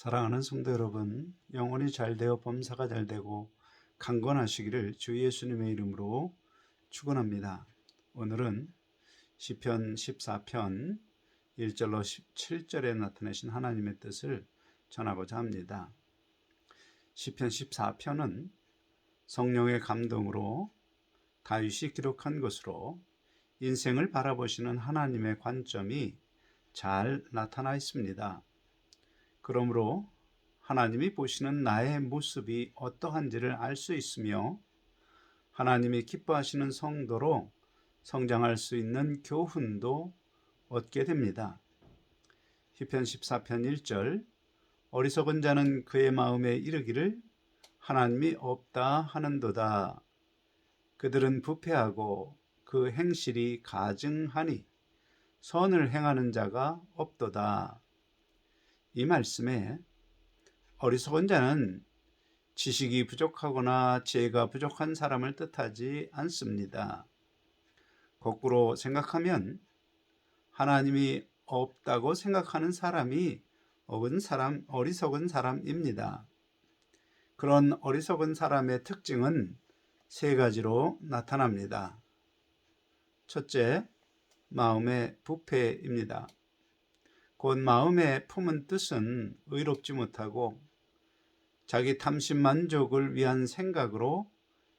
사랑하는 성도 여러분, 영혼이 잘 되어 범사가 잘 되고 강건하시기를 주 예수님의 이름으로 축원합니다. 오늘은 시편 14편 1절로 17절에 나타내신 하나님의 뜻을 전하고자 합니다. 시편 14편은 성령의 감동으로 다윗이 기록한 것으로 인생을 바라보시는 하나님의 관점이 잘 나타나 있습니다. 그러므로 하나님이 보시는 나의 모습이 어떠한지를 알 수 있으며 하나님이 기뻐하시는 성도로 성장할 수 있는 교훈도 얻게 됩니다. 시편 14편 1절 어리석은 자는 그의 마음에 이르기를 하나님이 없다 하는도다. 그들은 부패하고 그 행실이 가증하니 선을 행하는 자가 없도다. 이 말씀에 어리석은 자는 지식이 부족하거나 지혜가 부족한 사람을 뜻하지 않습니다. 거꾸로 생각하면 하나님이 없다고 생각하는 사람이 어은 사람, 어리석은 사람입니다. 그런 어리석은 사람의 특징은 세 가지로 나타납니다. 첫째, 마음의 부패입니다. 곧 마음에 품은 뜻은 의롭지 못하고 자기 탐심 만족을 위한 생각으로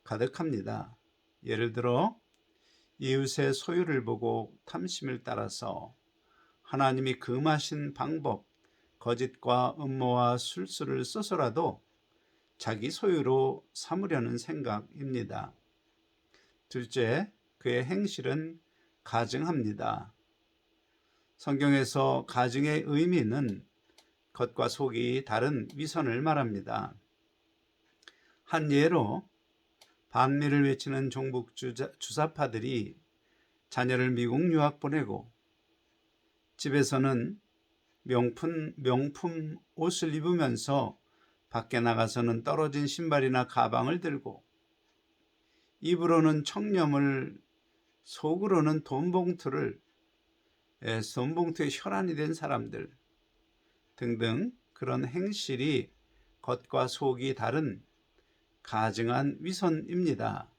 가득합니다. 예를 들어 이웃의 소유를 보고 탐심을 따라서 하나님이 금하신 방법, 거짓과 음모와 술수를 써서라도 자기 소유로 삼으려는 생각입니다. 둘째, 그의 행실은 가증합니다. 성경에서 가증의 의미는 겉과 속이 다른 위선을 말합니다. 한 예로 반미를 외치는 종북 주자, 주사 파들이 자녀를 미국 유학 보내고 집에서는 명품, 명품 옷을 입으면서 밖에 나가서는 떨어진 신발이나 가방을 들고 입으로는 청렴을 속으로는 돈 봉투를 돈봉투에 혈안이 된 사람들 등등 그런 행실이 겉과 속이 다른 가증한 위선입니다.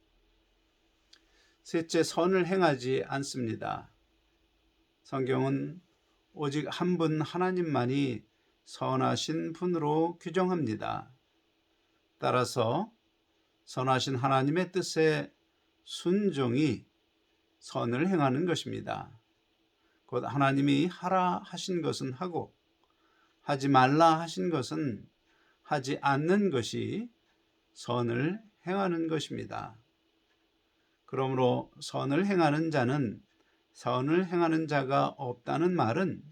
셋째, 선을 행하지 않습니다. 성경은 오직 한 분 하나님만이 선하신 분으로 규정합니다. 따라서 선하신 하나님의 뜻에 순종이 선을 행하는 것입니다. 곧 하나님이 하라 하신 것은 하고 하지 말라 하신 것은 하지 않는 것이 선을 행하는 것입니다. 그러므로 선을 행하는 자는 선을 행하는 자가 없다는 말은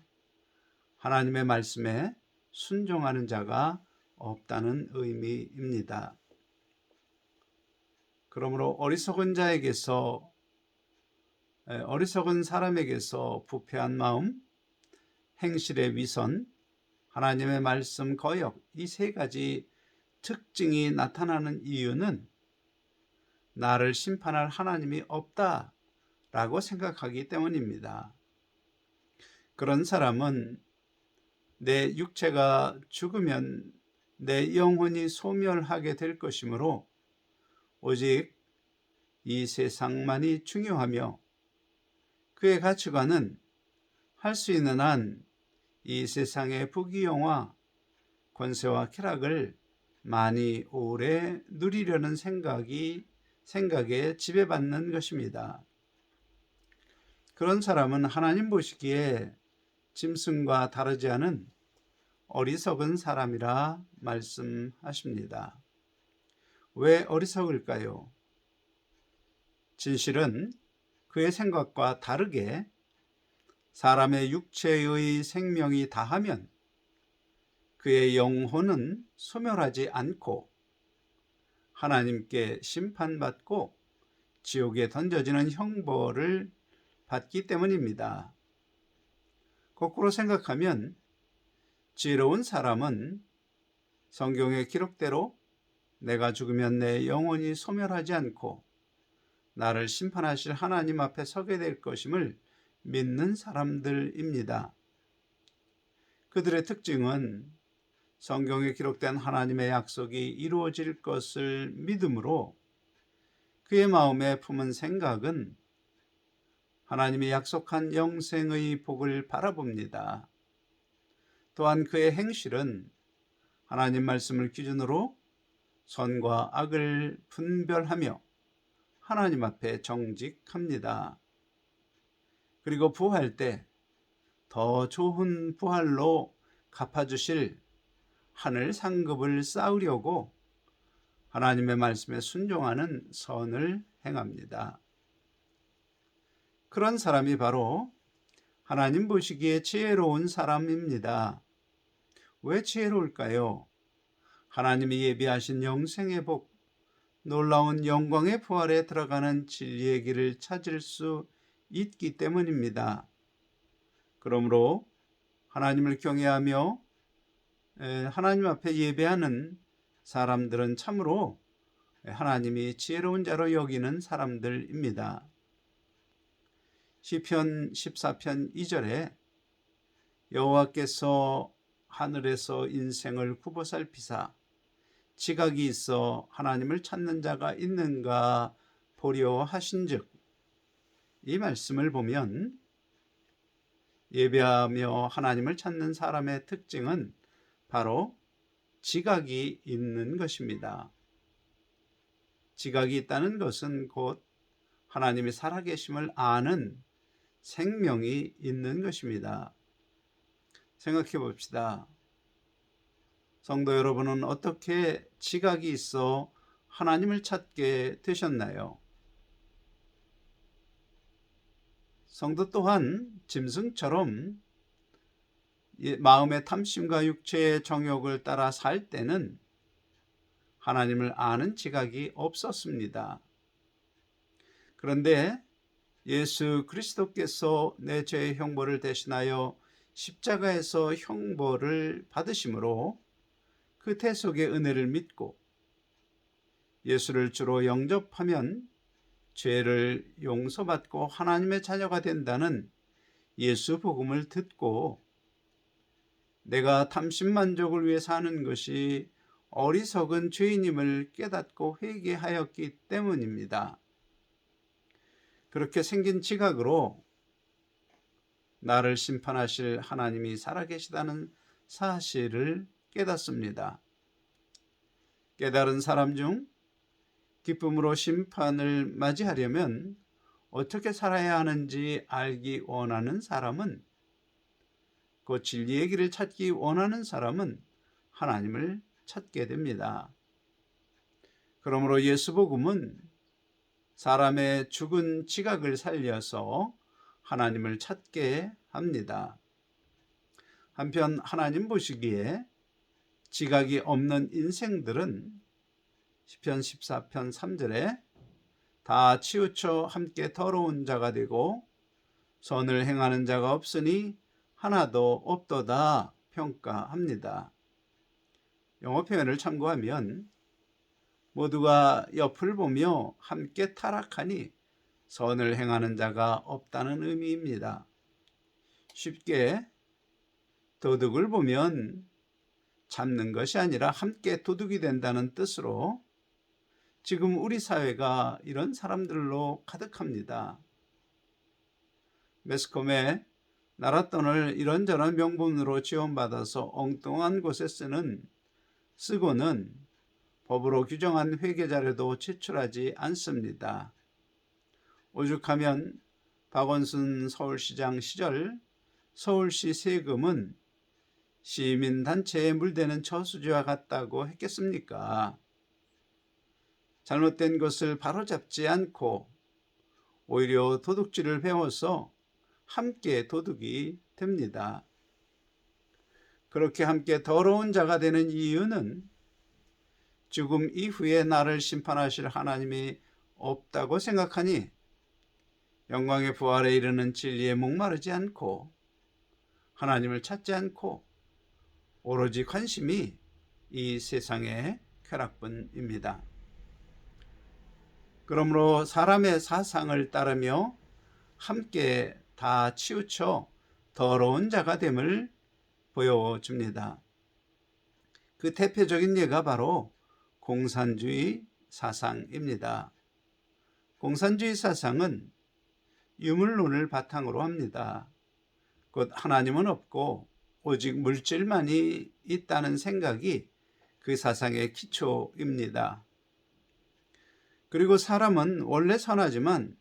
하나님의 말씀에 순종하는 자가 없다는 의미입니다. 그러므로 어리석은 자에게서 어리석은 사람에게서 부패한 마음, 행실의 위선, 하나님의 말씀 거역 이 세 가지 특징이 나타나는 이유는 나를 심판할 하나님이 없다라고 생각하기 때문입니다. 그런 사람은 내 육체가 죽으면 내 영혼이 소멸하게 될 것이므로 오직 이 세상만이 중요하며 그의 가치관은 할 수 있는 한 이 세상의 부귀영화, 권세와 쾌락을 많이 오래 누리려는 생각이 생각에 지배받는 것입니다. 그런 사람은 하나님 보시기에 짐승과 다르지 않은 어리석은 사람이라 말씀하십니다. 왜 어리석을까요? 진실은 그의 생각과 다르게 사람의 육체의 생명이 다하면 그의 영혼은 소멸하지 않고 하나님께 심판받고 지옥에 던져지는 형벌을 받기 때문입니다. 거꾸로 생각하면 지혜로운 사람은 성경의 기록대로 내가 죽으면 내 영혼이 소멸하지 않고 나를 심판하실 하나님 앞에 서게 될 것임을 믿는 사람들입니다. 그들의 특징은 성경에 기록된 하나님의 약속이 이루어질 것을 믿음으로 그의 마음에 품은 생각은 하나님이 약속한 영생의 복을 바라봅니다. 또한 그의 행실은 하나님 말씀을 기준으로 선과 악을 분별하며 하나님 앞에 정직합니다. 그리고 부활 때 더 좋은 부활로 갚아주실 하늘 상급을 쌓으려고 하나님의 말씀에 순종하는 선을 행합니다. 그런 사람이 바로 하나님 보시기에 지혜로운 사람입니다. 왜 지혜로울까요? 하나님이 예비하신 영생의 복, 놀라운 영광의 부활에 들어가는 진리의 길을 찾을 수 있기 때문입니다. 그러므로 하나님을 경외하며 하나님 앞에 예배하는 사람들은 참으로 하나님이 지혜로운 자로 여기는 사람들입니다. 시편 14편 2절에 여호와께서 하늘에서 인생을 굽어 살피사 지각이 있어 하나님을 찾는 자가 있는가 보려 하신즉 이 말씀을 보면 예배하며 하나님을 찾는 사람의 특징은 바로 지각이 있는 것입니다. 지각이 있다는 것은 곧 하나님이 살아계심을 아는 생명이 있는 것입니다. 생각해 봅시다. 성도 여러분은 어떻게 지각이 있어 하나님을 찾게 되셨나요? 성도 또한 짐승처럼 마음의 탐심과 육체의 정욕을 따라 살 때는 하나님을 아는 지각이 없었습니다. 그런데 예수 그리스도께서 내 죄의 형벌을 대신하여 십자가에서 형벌을 받으심으로 그 대속의 은혜를 믿고 예수를 주로 영접하면 죄를 용서받고 하나님의 자녀가 된다는 예수 복음을 듣고 내가 탐심만족을 위해 사는 것이 어리석은 죄인임을 깨닫고 회개하였기 때문입니다. 그렇게 생긴 지각으로 나를 심판하실 하나님이 살아계시다는 사실을 깨닫습니다. 깨달은 사람 중 기쁨으로 심판을 맞이하려면 어떻게 살아야 하는지 알기 원하는 사람은 그 진리의 길을 찾기 원하는 사람은 하나님을 찾게 됩니다. 그러므로 예수복음은 사람의 죽은 지각을 살려서 하나님을 찾게 합니다. 한편 하나님 보시기에 지각이 없는 인생들은 시편 14편 3절에 다 치우쳐 함께 더러운 자가 되고 선을 행하는 자가 없으니 하나도 없도다 평가합니다. 영어 표현을 참고하면 모두가 옆을 보며 함께 타락하니 선을 행하는 자가 없다는 의미입니다. 쉽게 도둑을 보면 잡는 것이 아니라 함께 도둑이 된다는 뜻으로 지금 우리 사회가 이런 사람들로 가득합니다. 매스컴에 나랏돈을 이런저런 명분으로 지원받아서 엉뚱한 곳에 쓰는 쓰고는 법으로 규정한 회계 자료도 제출하지 않습니다. 오죽하면 박원순 서울시장 시절 서울시 세금은 시민단체에 물대는 저수지와 같다고 했겠습니까? 잘못된 것을 바로잡지 않고 오히려 도둑질을 배워서 함께 도둑이 됩니다. 그렇게 함께 더러운 자가 되는 이유는 죽음 이후에 나를 심판하실 하나님이 없다고 생각하니 영광의 부활에 이르는 진리에 목마르지 않고 하나님을 찾지 않고 오로지 관심이 이 세상의 쾌락뿐입니다. 그러므로 사람의 사상을 따르며 함께 다 치우쳐 더러운 자가 됨을 보여줍니다. 그 대표적인 예가 바로 공산주의 사상입니다. 공산주의 사상은 유물론을 바탕으로 합니다. 곧 하나님은 없고 오직 물질만이 있다는 생각이 그 사상의 기초입니다. 그리고 사람은 원래 선하지만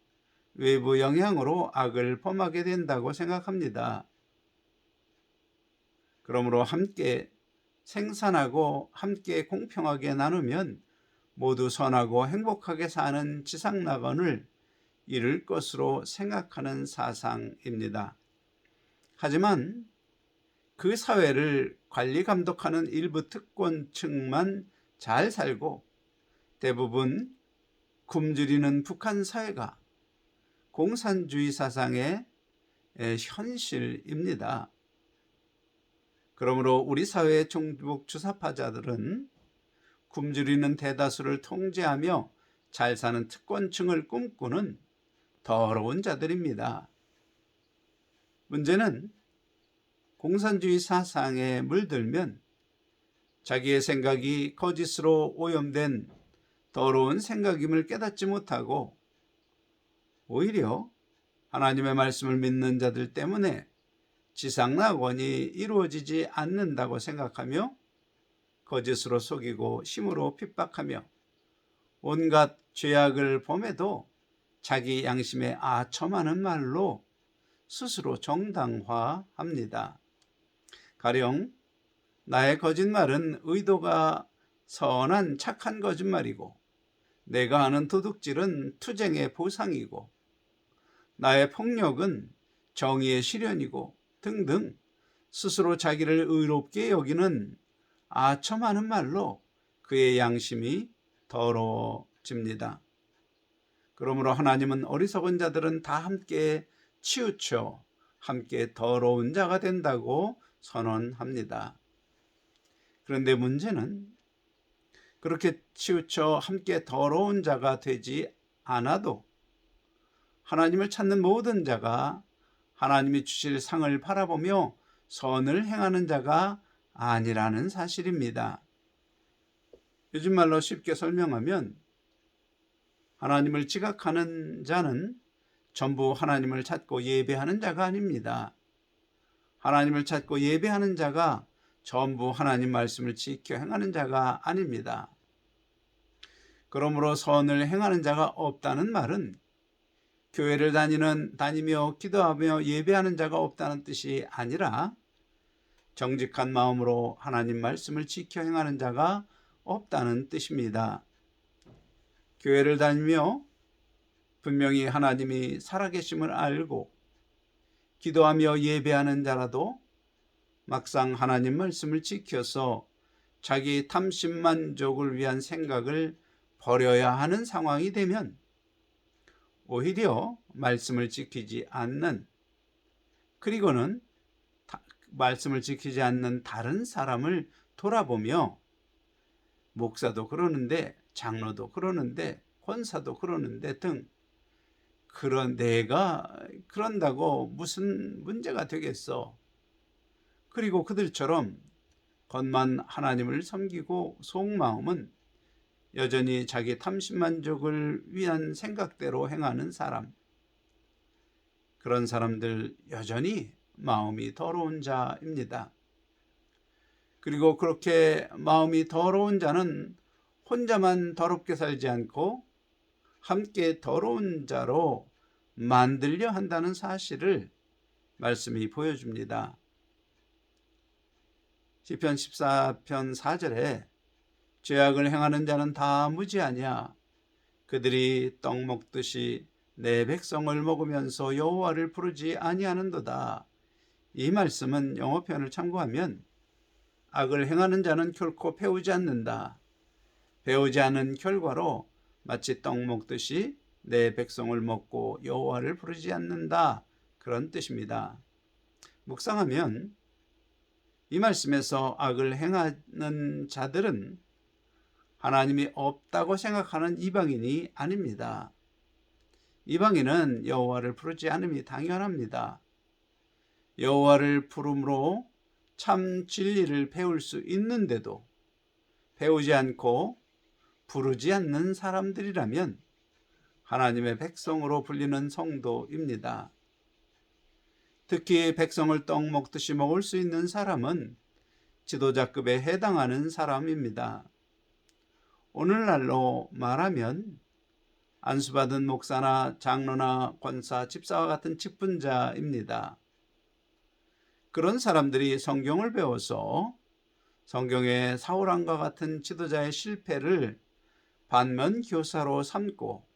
외부 영향으로 악을 범하게 된다고 생각합니다. 그러므로 함께 생산하고 함께 공평하게 나누면 모두 선하고 행복하게 사는 지상낙원을 이룰 것으로 생각하는 사상입니다. 하지만 그 사회를 관리 감독하는 일부 특권층만 잘 살고 대부분 굶주리는 북한 사회가 공산주의 사상의 현실입니다. 그러므로 우리 사회의 종북 주사파자들은 굶주리는 대다수를 통제하며 잘 사는 특권층을 꿈꾸는 더러운 자들입니다. 문제는 공산주의 사상에 물들면 자기의 생각이 거짓으로 오염된 더러운 생각임을 깨닫지 못하고 오히려 하나님의 말씀을 믿는 자들 때문에 지상낙원이 이루어지지 않는다고 생각하며 거짓으로 속이고 힘으로 핍박하며 온갖 죄악을 범해도 자기 양심에 아첨하는 말로 스스로 정당화합니다. 가령 나의 거짓말은 의도가 선한 착한 거짓말이고 내가 하는 도둑질은 투쟁의 보상이고 나의 폭력은 정의의 실현이고 등등 스스로 자기를 의롭게 여기는 아첨하는 말로 그의 양심이 더러워집니다. 그러므로 하나님은 어리석은 자들은 다 함께 치우쳐 함께 더러운 자가 된다고 선언합니다. 그런데 문제는 그렇게 치우쳐 함께 더러운 자가 되지 않아도 하나님을 찾는 모든 자가 하나님이 주실 상을 바라보며 선을 행하는 자가 아니라는 사실입니다. 요즘 말로 쉽게 설명하면 하나님을 지각하는 자는 전부 하나님을 찾고 예배하는 자가 아닙니다. 하나님을 찾고 예배하는 자가 전부 하나님 말씀을 지켜 행하는 자가 아닙니다. 그러므로 선을 행하는 자가 없다는 말은 교회를 다니는 다니며 기도하며 예배하는 자가 없다는 뜻이 아니라 정직한 마음으로 하나님 말씀을 지켜 행하는 자가 없다는 뜻입니다. 교회를 다니며 분명히 하나님이 살아계심을 알고 기도하며 예배하는 자라도 막상 하나님 말씀을 지켜서 자기 탐심만족을 위한 생각을 버려야 하는 상황이 되면 오히려 말씀을 지키지 않는 그리고는 말씀을 지키지 않는 다른 사람을 돌아보며 목사도 그러는데 장로도 그러는데 권사도 그러는데 등 그런 내가 그런다고 무슨 문제가 되겠어? 그리고 그들처럼 겉만 하나님을 섬기고 속마음은 여전히 자기 탐심만족을 위한 생각대로 행하는 사람. 그런 사람들 여전히 마음이 더러운 자입니다. 그리고 그렇게 마음이 더러운 자는 혼자만 더럽게 살지 않고 함께 더러운 자로 만들려 한다는 사실을 말씀이 보여줍니다. 시편 14편 4절에 죄악을 행하는 자는 다 무지하냐 그들이 떡 먹듯이 내 백성을 먹으면서 여호와를 부르지 아니하는도다. 이 말씀은 영어 표현을 참고하면 악을 행하는 자는 결코 배우지 않는다. 배우지 않은 결과로 마치 떡 먹듯이 내 백성을 먹고 여호와를 부르지 않는다. 그런 뜻입니다. 묵상하면 이 말씀에서 악을 행하는 자들은 하나님이 없다고 생각하는 이방인이 아닙니다. 이방인은 여호와를 부르지 않음이 당연합니다. 여호와를 부름으로 참 진리를 배울 수 있는데도 배우지 않고 부르지 않는 사람들이라면 하나님의 백성으로 불리는 성도입니다. 특히 백성을 떡 먹듯이 먹을 수 있는 사람은 지도자급에 해당하는 사람입니다. 오늘날로 말하면 안수받은 목사나 장로나 권사, 집사와 같은 직분자입니다. 그런 사람들이 성경을 배워서 성경의 사울왕과 같은 지도자의 실패를 반면 교사로 삼고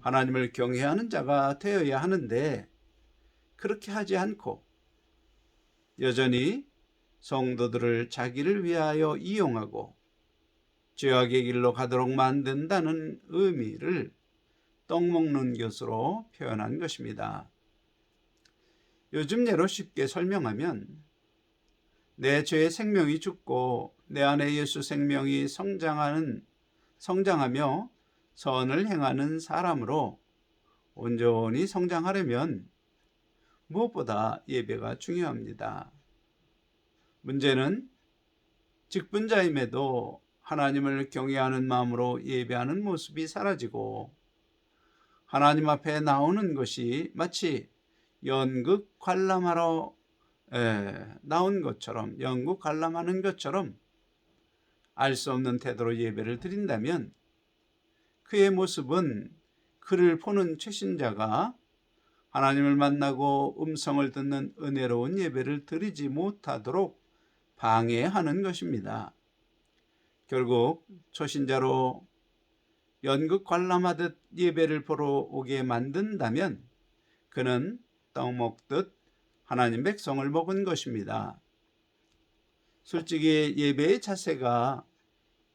하나님을 경외하는 자가 되어야 하는데 그렇게 하지 않고 여전히 성도들을 자기를 위하여 이용하고 죄악의 길로 가도록 만든다는 의미를 떡 먹는 것으로 표현한 것입니다. 요즘 예로 쉽게 설명하면 내 죄의 생명이 죽고 내 안에 예수 생명이 성장하는 성장하며 선을 행하는 사람으로 온전히 성장하려면 무엇보다 예배가 중요합니다. 문제는 직분자임에도 하나님을 경외하는 마음으로 예배하는 모습이 사라지고 하나님 앞에 나오는 것이 마치 연극 관람하러 에, 나온 것처럼 연극 관람하는 것처럼 알 수 없는 태도로 예배를 드린다면 그의 모습은 그를 보는 최신자가 하나님을 만나고 음성을 듣는 은혜로운 예배를 드리지 못하도록 방해하는 것입니다. 결국 초신자로 연극 관람하듯 예배를 보러 오게 만든다면 그는 떡 먹듯 하나님 백성을 먹은 것입니다. 솔직히 예배의 자세가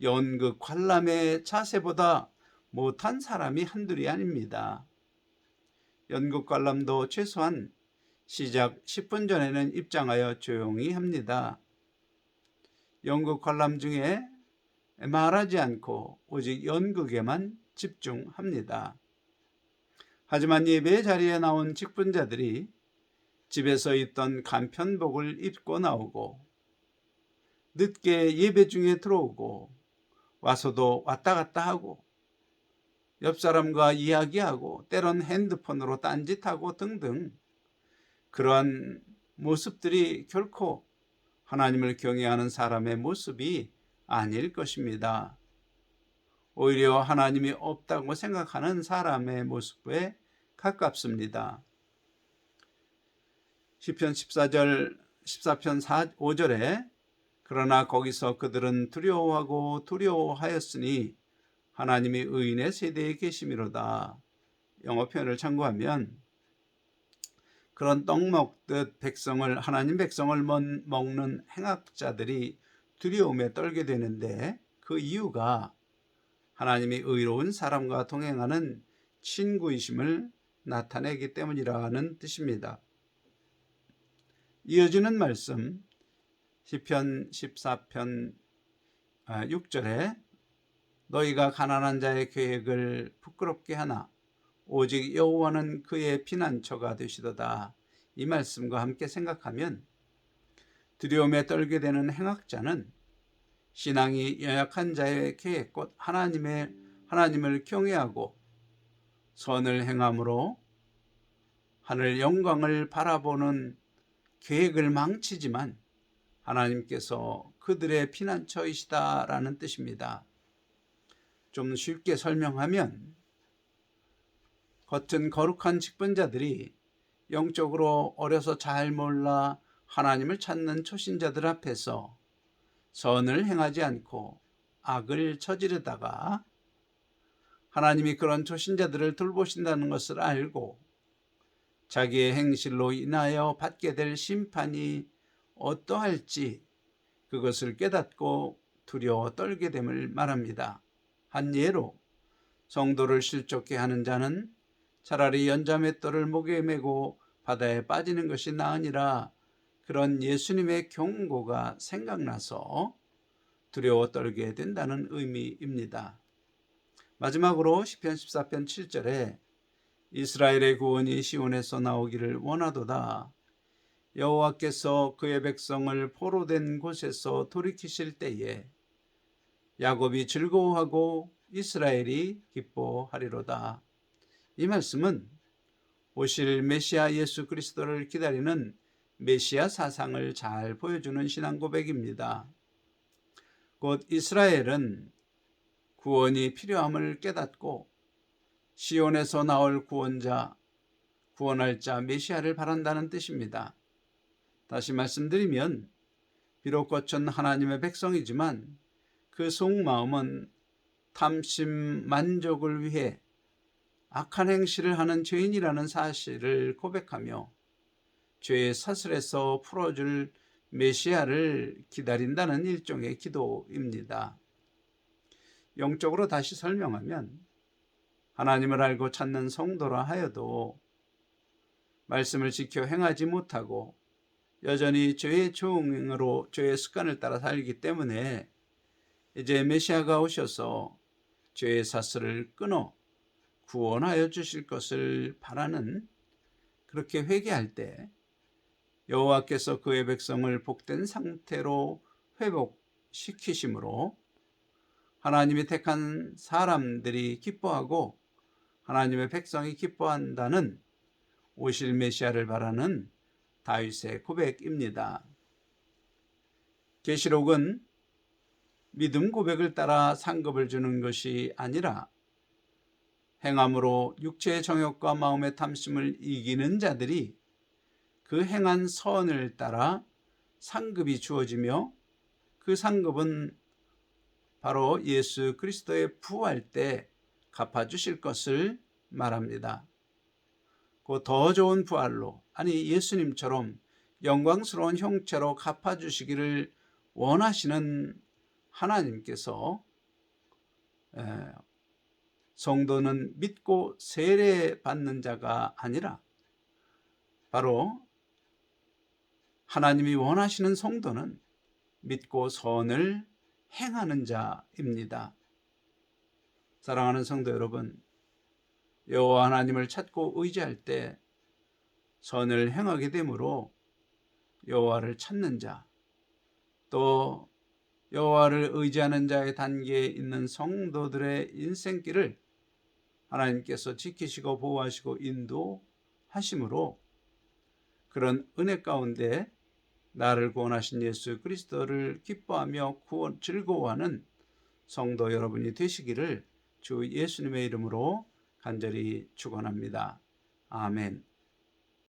연극 관람의 자세보다 못한 사람이 한둘이 아닙니다. 연극 관람도 최소한 시작 10분 전에는 입장하여 조용히 합니다. 연극 관람 중에 말하지 않고 오직 연극에만 집중합니다. 하지만 예배 자리에 나온 직분자들이 집에서 입던 간편복을 입고 나오고 늦게 예배 중에 들어오고 와서도 왔다 갔다 하고 옆 사람과 이야기하고 때론 핸드폰으로 딴짓하고 등등 그러한 모습들이 결코 하나님을 경외하는 사람의 모습이 아닐 것입니다. 오히려 하나님이 없다고 생각하는 사람의 모습에 가깝습니다. 시편 14절 14편 4, 5절에 그러나 거기서 그들은 두려워하고 두려워하였으니 하나님이 의인의 세대에 계심이로다. 영어 표현을 참고하면 그런 떡 먹듯 백성을 하나님 백성을 먹는 행악자들이 두려움에 떨게 되는데 그 이유가 하나님이 의로운 사람과 동행하는 친구이심을 나타내기 때문이라는 뜻입니다. 이어지는 말씀 시편 14편 6절에 아, 너희가 가난한 자의 계획을 부끄럽게 하나 오직 여호와는 그의 피난처가 되시도다. 이 말씀과 함께 생각하면 두려움에 떨게 되는 행악자는 신앙이 연약한 자의 계획 곧 하나님의 하나님을 경외하고 선을 행함으로 하늘 영광을 바라보는 계획을 망치지만 하나님께서 그들의 피난처이시다라는 뜻입니다. 좀 쉽게 설명하면 겉은 거룩한 직분자들이 영적으로 어려서 잘 몰라 하나님을 찾는 초신자들 앞에서 선을 행하지 않고 악을 저지르다가 하나님이 그런 초신자들을 돌보신다는 것을 알고 자기의 행실로 인하여 받게 될 심판이 어떠할지 그것을 깨닫고 두려워 떨게 됨을 말합니다. 한 예로 성도를 실족해 하는 자는 차라리 연자맷돌을 목에 메고 바다에 빠지는 것이 나으니라 그런 예수님의 경고가 생각나서 두려워 떨게 된다는 의미입니다. 마지막으로 시편 14편 7절에 이스라엘의 구원이 시온에서 나오기를 원하도다. 여호와께서 그의 백성을 포로된 곳에서 돌이키실 때에 야곱이 즐거워하고 이스라엘이 기뻐하리로다. 이 말씀은 오실 메시아 예수 그리스도를 기다리는 메시아 사상을 잘 보여주는 신앙 고백입니다. 곧 이스라엘은 구원이 필요함을 깨닫고 시온에서 나올 구원자, 구원할 자 메시아를 바란다는 뜻입니다. 다시 말씀드리면 비록 거친 하나님의 백성이지만 그 속마음은 탐심 만족을 위해 악한 행실을 하는 죄인이라는 사실을 고백하며 죄의 사슬에서 풀어줄 메시아를 기다린다는 일종의 기도입니다. 영적으로 다시 설명하면 하나님을 알고 찾는 성도라 하여도 말씀을 지켜 행하지 못하고 여전히 죄의 종으로 죄의 습관을 따라 살기 때문에 이제 메시아가 오셔서 죄의 사슬을 끊어 구원하여 주실 것을 바라는 그렇게 회개할 때 여호와께서 그의 백성을 복된 상태로 회복시키심으로 하나님이 택한 사람들이 기뻐하고 하나님의 백성이 기뻐한다는 오실 메시아를 바라는 다윗의 고백입니다. 계시록은 믿음 고백을 따라 상급을 주는 것이 아니라 행함으로 육체의 정욕과 마음의 탐심을 이기는 자들이 그 행한 선을 따라 상급이 주어지며 그 상급은 바로 예수 그리스도의 부활 때 갚아주실 것을 말합니다. 그더 좋은 부활로 아니 예수님처럼 영광스러운 형체로 갚아주시기를 원하시는 하나님께서 성도는 믿고 세례 받는 자가 아니라 바로 하나님이 원하시는 성도는 믿고 선을 행하는 자입니다. 사랑하는 성도 여러분, 여호와 하나님을 찾고 의지할 때 선을 행하게 되므로 여호와를 찾는 자, 또 여호와를 의지하는 자의 단계에 있는 성도들의 인생길을 하나님께서 지키시고 보호하시고 인도하심으로 그런 은혜 가운데 나를 구원하신 예수 그리스도를 기뻐하며 구원 즐거워하는 성도 여러분이 되시기를 주 예수님의 이름으로 간절히 축원합니다. 아멘.